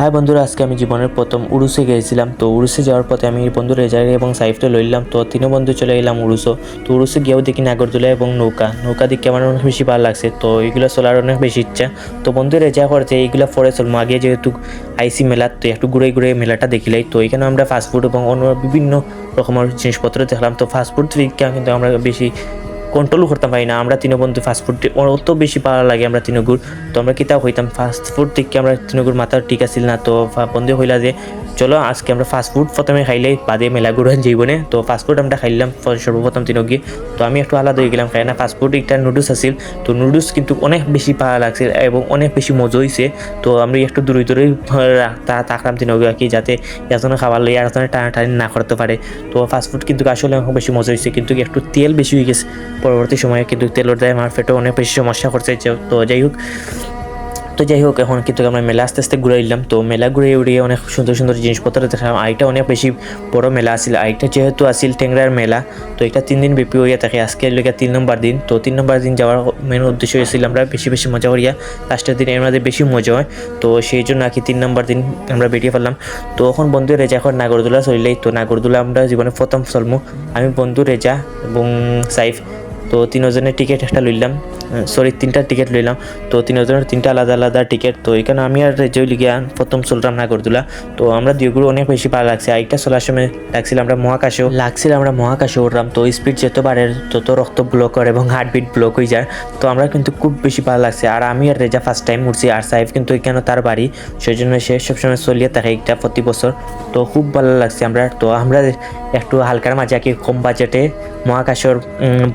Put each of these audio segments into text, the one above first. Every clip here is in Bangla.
হাই বন্ধুরা, আজকে আমি জীবনের প্রথম উড়ুসে গিয়েছিলাম। তো উড়ুসে যাওয়ার পথে আমি বন্ধু রেজারি এবং সাইফটা লইলাম। তো তিনও বন্ধু চলে এলাম উড়ুসো তো উড়ুসে গিয়েও দেখি নাগরদোলা এবং নৌকা। নৌকা দেখে আমার অনেক বেশি ভালো লাগছে। তো এইগুলো চলার অনেক বেশি ইচ্ছা। তো বন্ধু রেজা করছে এইগুলো পরে চলবো আগে যেহেতু আইসি মেলা, তো একটু ঘুরে ঘুরে মেলাটা দেখিলাই তো এখানে আমরা ফাস্টফুড এবং অন্য বিভিন্ন রকমের জিনিসপত্র দেখলাম। তো ফাস্টফুড থেকে কিন্তু আমরা বেশি কন্ট্রোল করতাম পারি না। আমরা তিন বন্ধু ফাস্টফুড অত বেশি ভালো লাগে আমরা তিনগুর তো আমরা কিতাব হইতাম ফাস্টফুড থেকে আমরা তিনগুর মাথা ঠিক আছিল না। তো বন্ধু হইলা যে, চলো আজকে আমরা ফাস্টফুড প্রথমে খাইলে বাদে মেলা ঘুরান জীবনে। তো ফাস্টফুড আমরা খাইলাম সর্বপ্রথম তিনগি তো আমি একটু আলাদা হয়ে গেলাম খাই ফাস্টফুড একটা নুডলস আছিল। তো নুডলস কিন্তু অনেক বেশি ভালো লাগছে এবং অনেক বেশি মজা হয়েছে তো আমরা একটু দূরে দূরে তাকলাম তিনগি আর কি যাতে একজনে খাবার লই একজনে টানাটানি না করতে পারে। তো ফাস্টফুড কিন্তু আসলে অনেক বেশি মজা হয়েছে কিন্তু একটু তেল বেশি হয়ে গেছে। পরবর্তী সময়ে কিন্তু তেলের দায় পেটে অনেক বেশি সমস্যা করছে তো যাই হোক। তো যাই হোক, এখন কিন্তু আমরা মেলা আস্তে আস্তে ঘুরে এলাম। তো মেলা ঘুরে উড়িয়ে অনেক সুন্দর সুন্দর জিনিসপত্র দেখলাম। আইটা অনেক বেশি বড় মেলা আছিল। আইটা যেহেতু আছিল টেংরার মেলা, তো এটা তিন দিন ব্যাপী হইয়া থাকে। আজকে লেগে তিন নম্বর দিন। তো তিন নম্বর দিন যাওয়ার মেন উদ্দেশ্য হয়েছিল আমরা বেশি বেশি মজা করিয়া। লাস্টের দিন এর মধ্যে বেশি মজা হয়। তো সেই জন্য আর কি তিন নম্বর দিন আমরা বেরিয়ে ফেললাম তো এখন বন্ধু রেজা এখন নাগরদোলা চলিলেই। তো নাগরদোলা আমরা জীবনে প্রথম চলমু। আমি বন্ধু রেজা এবং সাইফ। তো তিনজনের টিকিট একটা লইলাম। সরি তিনটা টিকিট লইলাম। তো তিনজনের তিনটা আলাদা আলাদা টিকিট তো এখানে আমি আর রেজয় লিগিয়া প্রথম চললাম না করদুলা তো আমরা দিগুলো অনেক বেশি ভালো লাগছে। আরেকটা চলার সময় লাগছিল আমরা মহাকাশেও। লাগছিল আমরা মহাকাশে উঠলাম। তো স্পিড যত বাড়ে তত রক্ত ব্লক করে এবং হার্টবিট ব্লক হয়ে যায়, তো আমরা কিন্তু খুব বেশি ভালো লাগছে। আর আমি আর রেজা ফার্স্ট টাইম উঠছি। আর সাহেব কিন্তু এখানে তার বাড়ি। সেই জন্য সে সবসময় চলিয়ে থাকে একটা প্রতি বছর। তো খুব ভালো লাগছে আমরা। তো আমরা একটু হালকার মাঝে কি কম বাজেটে মহাকাশের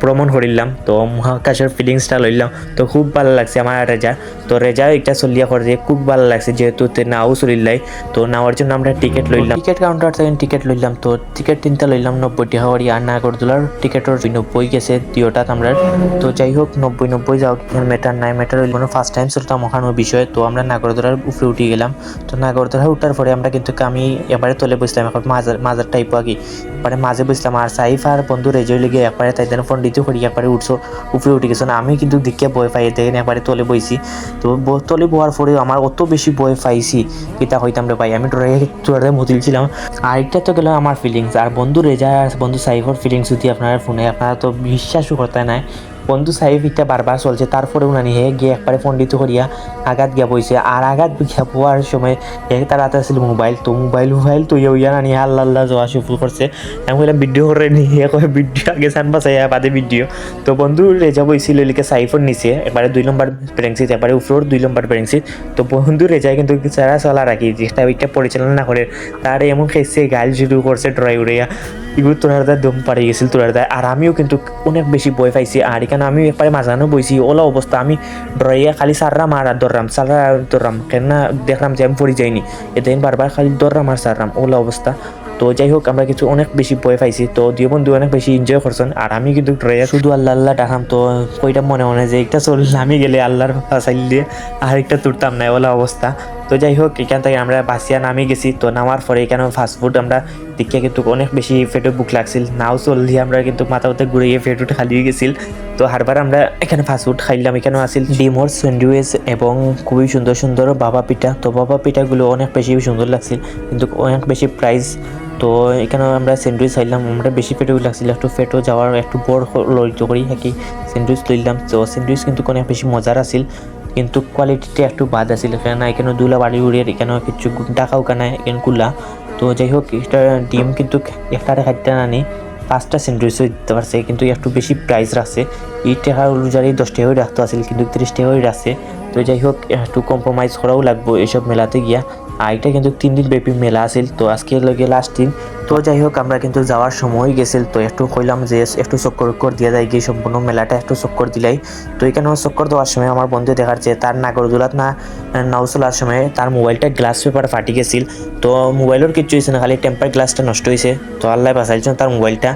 ভ্রমণ করিলাম। তো মহাকাশের ফিলিংসটা লইলাম। তো খুব ভালো লাগছে আমার রেজা। তো রেজা একটা চলিয়া করে যে খুব ভালো লাগছে যেহেতু তে নাও চলিলাই তো নাওয়ার জন্য আমরা টিকিট লইলাম। টিকিট কাউন্টার থেকে টিকিট লইলাম। তো টিকিট তিনটা লইলাম নব্বই টাকা করি আর নাগরদোলার। টিকিটের নব্বই গেছে দিওটাত আমরা তো যাই হোক নব্বই নব্বই যাও। মেটার নাই মেটার হইল ফার্স্ট টাইম চলতাম ওখানো বিষয়ে। তো আমরা নাগরদোলার উপরে উঠে গেলাম। তো নাগরদোলা উঠার পরে আমরা কিন্তু আমি এবারে তলে বসলাম এখন মাজার মাজার টাইপ আগে। এবারে মাঝে বুঝলাম আর সাইফ আর বন্ধু রেজয় লেগে একবারে তাই ফোন দিতে করি একবারে উঠছো উপরে উঠে গেছো। না, আমি কিন্তু দিকে বই পাই দেখেন একবারে তলে বইছি তো তলে বওয়ার পরেও আমার অত বেশি বই পাইছি কিতা হইতাম রে ভাই। আমি ডরে মতিল ছিলাম। আরেকটা তো গেল আমার ফিলিংস আর বন্ধু রেজা আর বন্ধু সাইফর ফিলিংস যদি আপনার ফোনে আপনারা তো বিশ্বাসও করতে নাই। বন্ধু সাহেব এটা বারবার চলছে তারপরে উনানি হে গিয়ে একবারে পণ্ডিত করিয়া আঘাত গিয়া বইছে। আর আঘাত গিয়া পোয়ার সময় হে তার হাতে আছিল মোবাইল তো মোবাইল মোবাইল তো ইয়া নানি আল্লাহ আল্লাহ যাওয়া শুরু করছে আমি বললাম ভিডিও করে নি? হে কয় ভিডিও আগে সান বাসাই বাদে ভিডিও তো বন্ধু রেজা বইছিল লিখে সাইফর নিচে এবারে দুই নম্বর প্রেংসিত এবারে উপরের দুই নম্বর প্রেংসিত তো বন্ধু রেজা কিন্তু চারা চলা রাখি যেটা ওইটা পরিচালনা করে তার এমন খেয়েছে গাইল শুরু করছে ড্রাই উড়িয়া এগুলো তোরার দা দম পাড়ে গেছিল তোরার দা আর আমিও কিন্তু অনেক বেশি বই পাইছি আর এখানে আমি একবারে মাঝানো বইছি, ওলা অবস্থা আমি ডরাইয়া খালি সাররাম আর দররাম সাররা দররাম কেন না দেখলাম যে আমি পড়ে যাইনি। এদিন বারবার খালি দররাম আর সাররাম ওলা অবস্থা তো যাই হোক আমরা কিছু অনেক বেশি বই পাইছি। তো দুই বন্ধু, অনেক বেশি এনজয় করছেন আর আমি কিন্তু ড্রাইয়া শুধু আল্লাহ আল্লাহ ডাকাম তো কইটা মনে মনে যে একটা চল, আমি গেলে আল্লাহর ফাঁসাইল দিয়ে আর একটা তুলতাম না ওলা অবস্থা তো যাই হোক, এখান থেকে আমরা বাসিয়া নামে গেছি। তো নামার পরে এখানে ফাস্টফুড আমরা দেখে কিন্তু অনেক বেশি পেটে বুক লাগছিল। নাও চললি, আমরা কিন্তু মাথা মাথা ঘুরে গিয়ে পেট খালি গেছিল। তো হারবার আমরা এখানে ফাস্টফুড খাইলাম। এখানেও আছিল ডিমোর স্যান্ডউইচ এবং খুবই সুন্দর সুন্দর বাবা পিঠা। তো বাবা পিঠাগুলো অনেক বেশি সুন্দর লাগছিল, কিন্তু অনেক বেশি প্রাইস তো এখানে আমরা স্যান্ডউইচ খাইলাম, আমরা বেশি পেটেও লাগছিল। একটু ফেটো যাওয়ার, একটু বড় লড়িত করি নাকি স্যান্ডউইচ লইলাম, তো স্যান্ডউইচ কিন্তু অনেক বেশি মজার আছিল। কিন্তু কোয়ালিটিটা একটু বাদ আছিল কেন এখানে দুলা বাড়ি উড়িয়ে এখানে কিছু টাকাও কেনা এখানে কুলা। তো যাই হোক, এটা ডিম কিন্তু একটা খাইতে নানি পাঁচটা স্যান্ডউইচও দিতে পারছে, কিন্তু একটু বেশি প্রাইস রাখছে এই টাকা অনুযায়ী দশ টাকাই রাখতে আসিল কিন্তু তিরিশ টাকাই রাখছে। তো যাই হোক, একটু কম্প্রোমাইজ করাও লাগবো এইসব মেলাতে গিয়া। আর এটা কিন্তু তিন দিন ব্যাপী মেলা আছিল। তো আজকে লগে লাস্ট দিন। তো যাই হোক, আমরা কিন্তু যাওয়ার সময় গেছিল। তো একটু কইলাম যে একটু চক্কর উক্কর দিয়ে যায় গিয়ে সম্পূর্ণ মেলাটা একটু চক্কর দিলাই। তো এখানে চক্কর দেওয়ার সময় আমার বন্ধু দেখার যে তার নাগরদোলাত না, নাও চলার সময় তার মোবাইলটা গ্লাস পেপার ফাটি গেছিল। তো মোবাইলের কিছু হয়েছে না, খালি টেম্পার গ্লাসটা নষ্ট হয়েছে তো আল্লাহ বাঁচাইছেন তার মোবাইলটা।